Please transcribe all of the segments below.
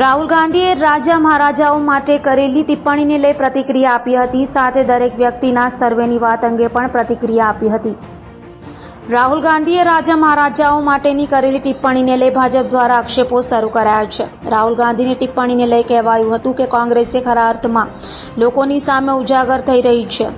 રાહુલ ગાંધીએ રાજા મહારાજાઓ માટે કરેલી ટિપ્પણીને લઈ પ્રતિક્રિયા આપી હતી. સાથે દરેક વ્યક્તિના સર્વેની વાત અંગે પણ પ્રતિક્રિયા આપી હતી. રાહુલ ગાંધીએ રાજા મહારાજાઓ માટેની કરેલી ટિપ્પણીને લઈ ભાજપ દ્વારા આક્ષેપો શરૂ કરાયા છે. રાહુલ ગાંધીની ટિપ્પણીને લઈ કહેવાયું હતું કે કોંગ્રેસે ખરા અર્થમાં લોકોની સામે ઉજાગર થઈ રહી છે.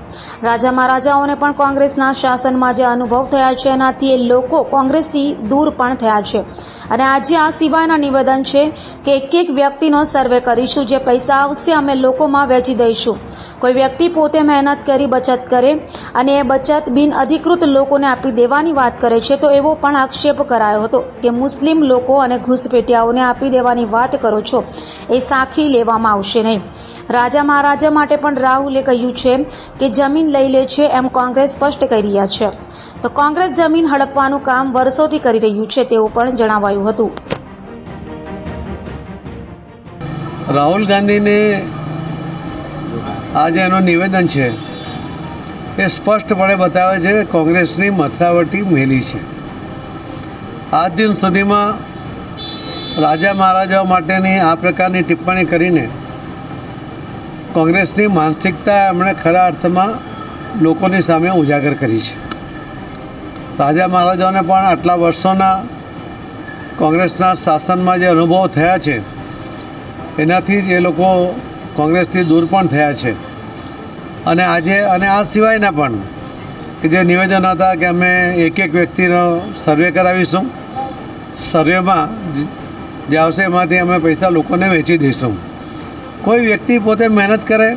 રાજા મહારાજાઓને પણ કોંગ્રેસના શાસનમાં જે અનુભવ થયા છે, એનાથી એ લોકો કોંગ્રેસથી દૂર પણ થયા છે. અને આજે આ સિવાયના નિવેદન છે કે એક એક વ્યક્તિનો સર્વે કરીશું, જે પૈસા આવશે અમે લોકોમાં વેચી દઈશું. કોઈ વ્યક્તિ પોતે મહેનત કરી, બચત કરે અને એ બચત બિન અધિકૃત લોકોને આપી દેવાની વાત કરે છે, તો એવો પણ આક્ષેપ કરાયો હતો કે મુસ્લિમ લોકો અને ઘૂસપેટિયાઓને આપી દેવાની વાત કરો છો, એ સાખી લેવામાં આવશે નહીં. રાજા મહારાજા માટે પણ રાહુલે કહ્યું છે કે જમીન લઈ લે છે એમ કોંગ્રેસ સ્પષ્ટ કરી રહ્યા છે. તો કોંગ્રેસ જમીન હડપવાનું કામ વર્ષોથી કરી રહ્યું છે તેવું પણ જણાવાયું હતું. રાહુલ ગાંધીને આજે એનું નિવેદન છે એ સ્પષ્ટપણે બતાવે છે કોંગ્રેસની મથરાવટી મેલી છે. આ દિન સુધીમાં રાજા મહારાજાઓ માટેની આ પ્રકારની ટિપ્પણી કરીને કોંગ્રેસની માનસિકતા એમણે ખરા અર્થમાં લોકોની સામે ઉજાગર કરી છે. રાજા મહારાજાઓને પણ આટલા વર્ષોના કોંગ્રેસના શાસનમાં જે અનુભવો થયા છે, એનાથી જ એ લોકો કોંગ્રેસથી દૂર પણ થયા છે. અને આજે, અને આ સિવાયના પણ કે જે નિવેદન હતા કે અમે એક એક વ્યક્તિનો સર્વે કરાવીશું, સર્વેમાં જે આવશે એમાંથી અમે પૈસા લોકોને વેચી દઈશું. કોઈ વ્યક્તિ પોતે મહેનત કરે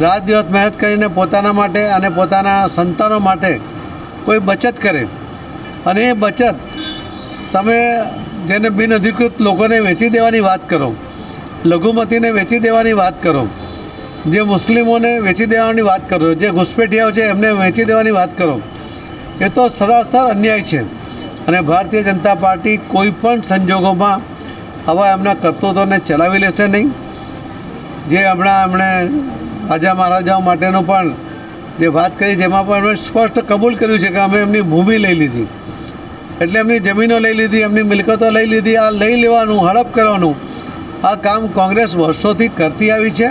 રાત દિવસ મહેનત કરીને પોતાના માટે અને પોતાના સંતાનો માટે કોઈ બચત કરે. અને એ બચત તમે જેને બિનઅધિકૃત લોકોને વેચી દેવાની વાત કરો, લઘુમતીને વેચી દેવાની વાત કરો, જે મુસ્લિમોને વેચી દેવાની વાત કરો, જે ઘુસપેઠિયાઓ છે એમને વેચી દેવાની વાત કરો, એ તો સરાસર અન્યાય છે. અને ભારતીય જનતા પાર્ટી કોઈ પણ સંજોગોમાં આવા એમના કરતૂતોને ચલાવી લેશે નહીં. જે હમણાં એમણે રાજા મહારાજાઓ માટેનો પણ જે વાત કરી જેમાં પણ એમણે સ્પષ્ટ કબૂલ કર્યું છે કે અમે એમની ભૂમિ લઈ લીધી. એટલે એમની જમીનો લઈ લીધી, એમની મિલકતો લઈ લીધી, આ લઈ લેવાનું, હડપ કરવાનું. આ કામ કોંગ્રેસ વર્ષોથી કરતી આવી છે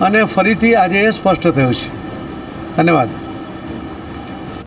અને ફરીથી આજે એ સ્પષ્ટ થયું છે. ધન્યવાદ.